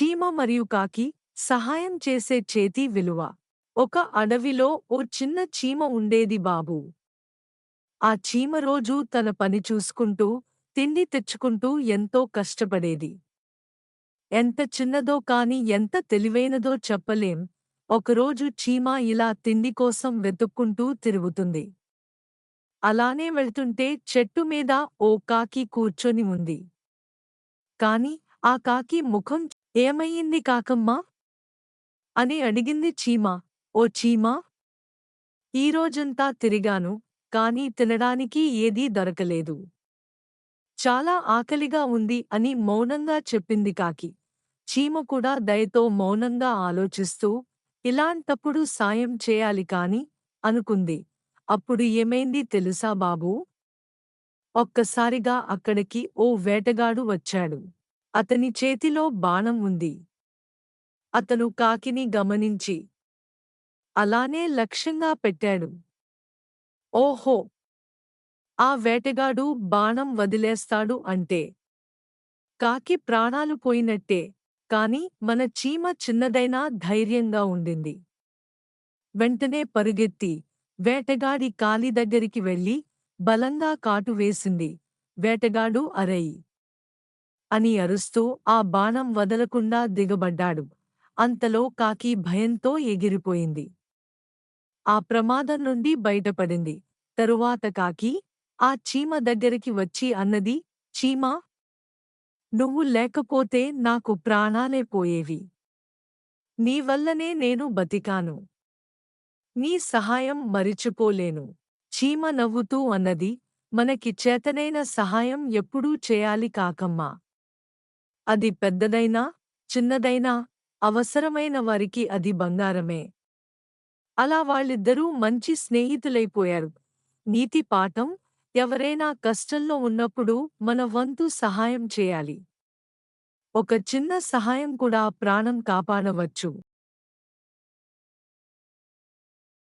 చీమ మరియు కాకి సహాయం చేసే చేతి విలువ. ఒక అడవిలో ఓ చిన్న చీమ ఉండేది బాబు. ఆ చీమ రోజూ తన పని చూసుకుంటూ తిండి తెచ్చుకుంటూ ఎంతో కష్టపడేది. ఎంత చిన్నదో కాని ఎంత తెలివైనదో చెప్పలేం. ఒకరోజు చీమ ఇలా తిండి కోసం వెతుక్కుంటూ తిరుగుతుంది. అలానే వెళ్తుంటే చెట్టు మీద ఓ కాకి కూర్చొని ఉంది. కాని ఆ కాకి ముఖం ఏమయ్యింది కాకమ్మా? అని అడిగింది చీమ. ఓ చీమా! ఈరోజంతా తిరిగాను కాని తినడానికి ఏదీ దొరకలేదు. చాలా ఆకలిగా ఉంది అని మౌనంగా చెప్పింది కాకి. చీమ కూడా దయతో మౌనంగా ఆలోచిస్తూ ఇలాంటప్పుడు సాయం చేయాలి కాని అనుకుంది. అప్పుడు ఏమైంది తెలుసా బాబూ? ఒక్కసారిగా అక్కడికి ఓ వేటగాడు వచ్చాడు. అతని చేతిలో బాణం ఉంది. అతను కాకిని గమనించి అలానే లక్ష్యంగా పెట్టాడు ఓహో! ఆ వేటగాడు బాణం వదిలేస్తాడు అంటే కాకి ప్రాణాలు పోయినట్టే కాని మన చీమ చిన్నదైనా ధైర్యంగా ఉండింది. వెంటనే పరుగెత్తి వేటగాడి కాలి దగ్గరికి వెళ్ళి బలంగా కాటు వేసింది. వేటగాడు అరయి అని అరుస్తూ ఆ బాణం వదలకుండా దిగబడ్డాడు. అంతలో కాకి భయంతో ఎగిరిపోయింది. ఆ ప్రమాదం నుండి బయటపడింది. తరువాత కాకి ఆ చీమ దగ్గరికి వచ్చి అన్నది చీమా నువ్వు లేకపోతే నాకు ప్రాణాలే పోయేవి. నీవల్లనే నేను బతికాను. నీ సహాయం మరిచిపోలేను. చీమ నవ్వుతూ అన్నది మనకి చేతనైన సహాయం ఎప్పుడూ చేయాలి కాకమ్మా. అది పెద్దదైనా చిన్నదైనా అవసరమైన వారికి అది బంగారమే. అలా వాళ్ళిద్దరూ మంచి స్నేహితులైపోయారు. నీతి పాఠం ఎవరైనా కష్టంలో ఉన్నప్పుడు మన వంతు సహాయం చేయాలి. ఒక చిన్న సహాయం కూడా ప్రాణం కాపాడవచ్చు.